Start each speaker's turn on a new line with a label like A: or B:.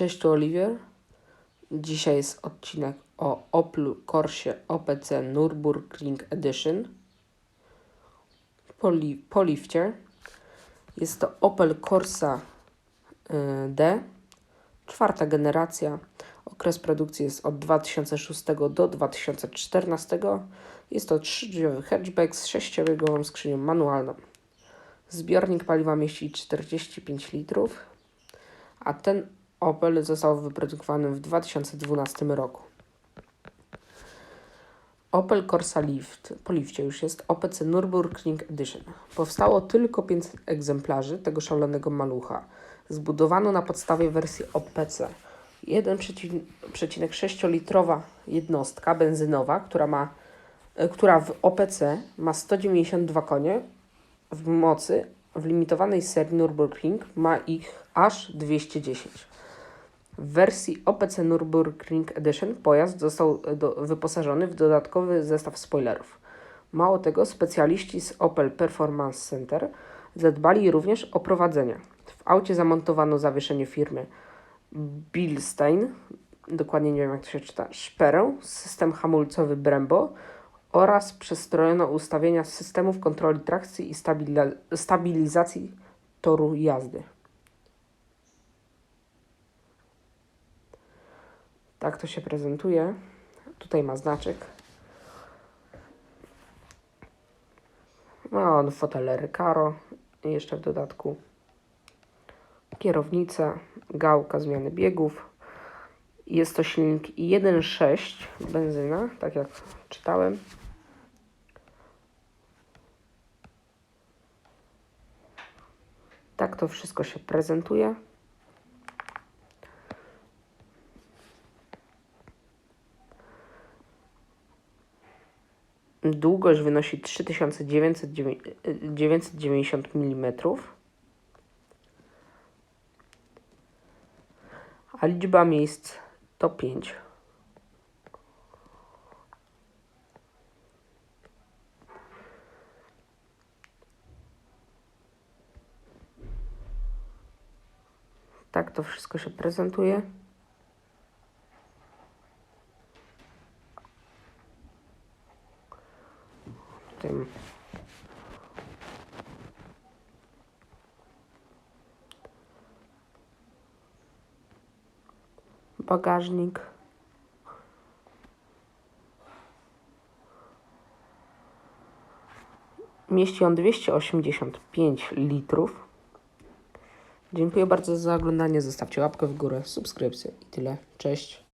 A: Cześć, tu Oliwier. Dzisiaj jest odcinek o Oplu Corsie OPC Nürburgring Edition po lifcie. Jest to Opel Corsa y, D, czwarta generacja. Okres produkcji jest od 2006 do 2014. Jest to trzydrzwiowy hatchback z sześciobiegową skrzynią manualną. Zbiornik paliwa mieści 45 litrów, a ten Opel został wyprodukowany w 2012 roku. Opel Corsa Lift, po lifcie już jest OPC Nürburgring Edition. Powstało tylko 5 egzemplarzy tego szalonego malucha. Zbudowano na podstawie wersji OPC. 1,6-litrowa jednostka benzynowa, która, ma, e, która w OPC ma 192 konie w mocy, w limitowanej serii Nürburgring ma ich aż 210. W wersji OPC Nürburgring Edition pojazd został e, do, wyposażony w dodatkowy zestaw spoilerów. Mało tego, specjaliści z Opel Performance Center zadbali również o prowadzenie. W aucie zamontowano zawieszenie firmy Bilstein, dokładnie nie wiem jak to się czyta, szperę, system hamulcowy Brembo oraz przestrojono ustawienia systemów kontroli trakcji i stabilizacji toru jazdy. Tak to się prezentuje. Tutaj ma znaczek. Ma on fotele Recaro. Jeszcze w dodatku kierownica, gałka zmiany biegów. Jest to silnik 1.6 benzyna, tak jak czytałem. Tak to wszystko się prezentuje. Długość wynosi 3990 mm. A liczba miejsc to 5. Tak to wszystko się prezentuje. Tutaj bagażnik. Mieści on 285 litrów. Dziękuję bardzo za oglądanie. Zostawcie łapkę w górę, subskrypcję i tyle. Cześć.